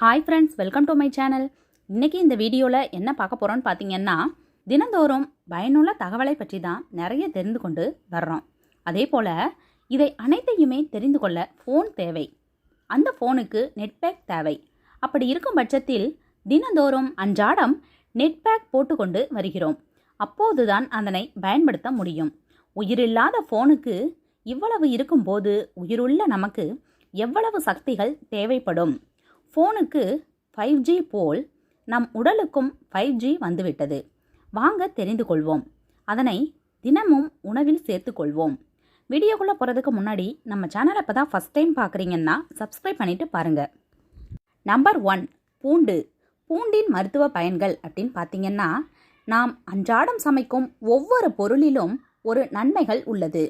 Hi friends welcome to my channel இன்றைக்கி இந்த வீடியோவில் என்ன பார்க்க போகிறோன்னு பார்த்தீங்கன்னா தினந்தோறும் பயனுள்ள தகவலை பற்றி தான் நிறைய தெரிந்து கொண்டு வர்றோம். அதே போல் இதை அனைத்தையுமே தெரிந்து கொள்ள ஃபோன் தேவை. அந்த ஃபோனுக்கு நெட் பேக் தேவை. அப்படி இருக்கும் பட்சத்தில் தினந்தோறும் அன்றாடம் நெட் பேக் போட்டுக்கொண்டு வருகிறோம். அப்போது தான் அதனை பயன்படுத்த முடியும். உயிரில்லாத ஃபோனுக்கு இவ்வளவு இருக்கும்போது உயிருள்ள நமக்கு எவ்வளவு சக்திகள் தேவைப்படும்? ஃபோனுக்கு ஃபைவ் ஜி போல் நம் உடலுக்கும் ஃபைவ் ஜி வந்துவிட்டது. வாங்க தெரிந்து கொள்வோம். அதனை தினமும் உணவில் சேர்த்துக்கொள்வோம் வீடியோக்குள்ளே போகிறதுக்கு முன்னாடி நம்ம சேனலை இப்போ தான் ஃபஸ்ட் டைம் பார்க்குறீங்கன்னா சப்ஸ்கிரைப் பண்ணிவிட்டு பாருங்கள் நம்பர் ஒன் பூண்டு. பூண்டின் மருத்துவ பயன்கள் அப்படின்னு பார்த்தீங்கன்னா நாம் அன்றாடம் சமைக்கும் ஒவ்வொரு பொருளிலும் ஒரு நன்மைகள் உள்ளது.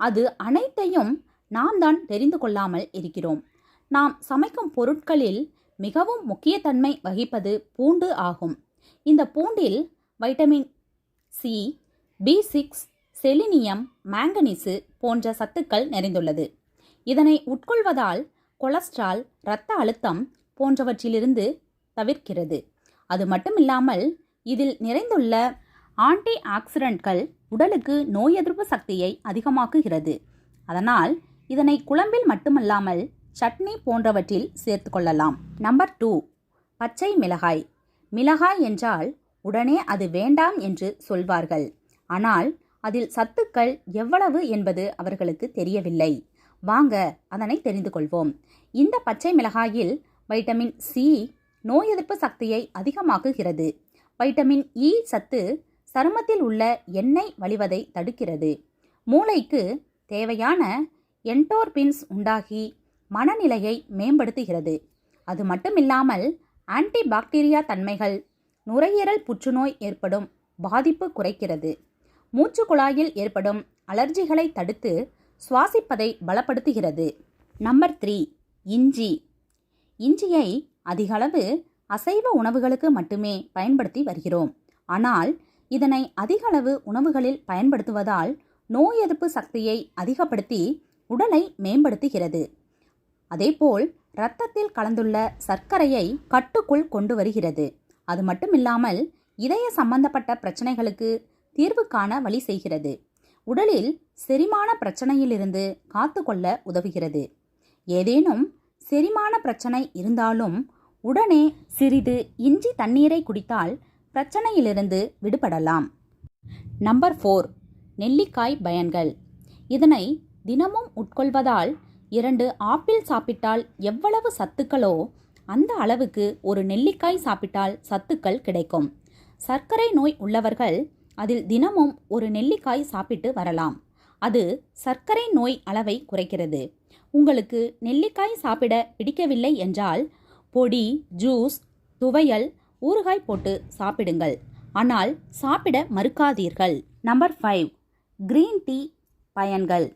அது அனைத்தையும் நாம் தான் தெரிந்து கொள்ளாமல் இருக்கிறோம். நாம் சமைக்கும் பொருட்களில் மிகவும் முக்கியத்தன்மை வகிப்பது பூண்டு ஆகும். இந்த பூண்டில் vitamin C B six selenium manganese போன்ற சத்துக்கள் நிறைந்துள்ளது. இதனை உட்கொள்வதால் கொலஸ்ட்ரால் இரத்த அழுத்தம் போன்றவற்றிலிருந்து தவிர்க்கிறது. அது மட்டுமில்லாமல் இதில் நிறைந்துள்ள ஆன்டி ஆக்சிடென்ட்கள் உடலுக்கு நோய் எதிர்ப்பு சக்தியை அதிகமாக்குகிறது. அதனால் இதனை குழம்பில் மட்டுமல்லாமல் சட்னி போன்றவற்றில் சேர்த்து கொள்ளலாம். நம்பர் டூ பச்சை மிளகாய். மிளகாய் என்றால் உடனே அது வேண்டாம் என்று சொல்வார்கள். ஆனால் அதில் சத்துக்கள் எவ்வளவு என்பது அவர்களுக்கு தெரியவில்லை. வாங்க அதனை தெரிந்து கொள்வோம். இந்த பச்சை மிளகாயில் வைட்டமின் சி நோய் எதிர்ப்பு சக்தியை அதிகமாக்குகிறது. வைட்டமின் இ சத்து சருமத்தில் உள்ள எண்ணெய் வழிவதை தடுக்கிறது. மூளைக்கு தேவையான என்டோர்பின்ஸ் உண்டாகி மனநிலையை மேம்படுத்துகிறது. அது மட்டுமில்லாமல் ஆன்டி பாக்டீரியா தன்மைகள் நுரையீரல் புற்றுநோய் ஏற்படும் பாதிப்பு குறைக்கிறது. மூச்சு குழாயில் ஏற்படும் அலர்ஜிகளை தடுத்து சுவாசிப்பதை பலப்படுத்துகிறது. நம்பர் த்ரீ இஞ்சி. இஞ்சியை அதிகளவு அசைவ உணவுகளுக்கு மட்டுமே பயன்படுத்தி வருகிறோம். ஆனால் இதனை அதிகளவு உணவுகளில் பயன்படுத்துவதால் நோய் எதிர்ப்பு சக்தியை அதிகப்படுத்தி உடலை மேம்படுத்துகிறது. அதேபோல் இரத்தத்தில் கலந்துள்ள சர்க்கரையை கட்டுக்குள் கொண்டு வருகிறது. அது மட்டுமில்லாமல் இதய சம்பந்தப்பட்ட பிரச்சனைகளுக்கு தீர்வு காண வழி செய்கிறது. உடலில் செரிமான பிரச்சனையிலிருந்து காத்துக்கொள்ள உதவுகிறது. ஏதேனும் செரிமான பிரச்சனை இருந்தாலும் உடனே சிறிது இஞ்சி தண்ணீரை குடித்தால் பிரச்சனையிலிருந்து விடுபடலாம். Number four. நெல்லிக்காய் பயன்கள். இதனை தினமும் உட்கொள்வதால் இரண்டு ஆப்பிள் சாப்பிட்டால் எவ்வளவு சத்துக்களோ அந்த அளவுக்கு ஒரு நெல்லிக்காய் சாப்பிட்டால் சத்துக்கள் கிடைக்கும். சர்க்கரை நோய் உள்ளவர்கள் அதில் தினமும் ஒரு நெல்லிக்காய் சாப்பிட்டு வரலாம். அது சர்க்கரை நோய் அளவை குறைக்கிறது. உங்களுக்கு நெல்லிக்காய் சாப்பிட பிடிக்கவில்லை என்றால் பொடி ஜூஸ் துவையல் ஊறுகாய் போட்டு சாப்பிடுங்கள். ஆனால் சாப்பிட மறுக்காதீர்கள். நம்பர் ஃபைவ் கிரீன் டீ பயன்கள்.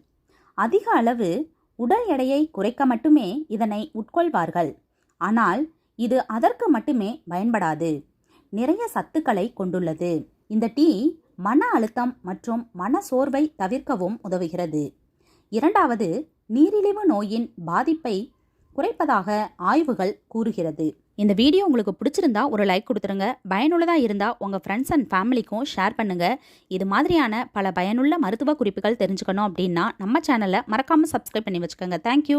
அதிக அளவு உடல் எடையை குறைக்க மட்டுமே இதனை உட்கொள்வார்கள். ஆனால் இது அதற்கு மட்டுமே பயன்படாது. நிறைய சத்துக்களை கொண்டுள்ளது. இந்த டீ மன அழுத்தம் மற்றும் மன சோர்வை தவிர்க்கவும் உதவுகிறது. இரண்டாவது நீரிழிவு நோயின் பாதிப்பை குறைப்பதாக ஆய்வுகள் கூறுகிறது. இந்த வீடியோ உங்களுக்கு பிடிச்சிருந்தா ஒரு லைக் கொடுத்துருங்க. பயனுள்ளதாக இருந்தால் உங்கள் ஃப்ரெண்ட்ஸ் அண்ட் ஃபேமிலிக்கும் ஷேர் பண்ணுங்கள் இது மாதிரியான பல பயனுள்ள மருத்துவ குறிப்புகள் தெரிஞ்சுக்கணும் அப்படின்னா நம்ம சேனலை மறக்காமல் சப்ஸ்கிரைப் பண்ணி வச்சுக்கோங்க. தேங்க்யூ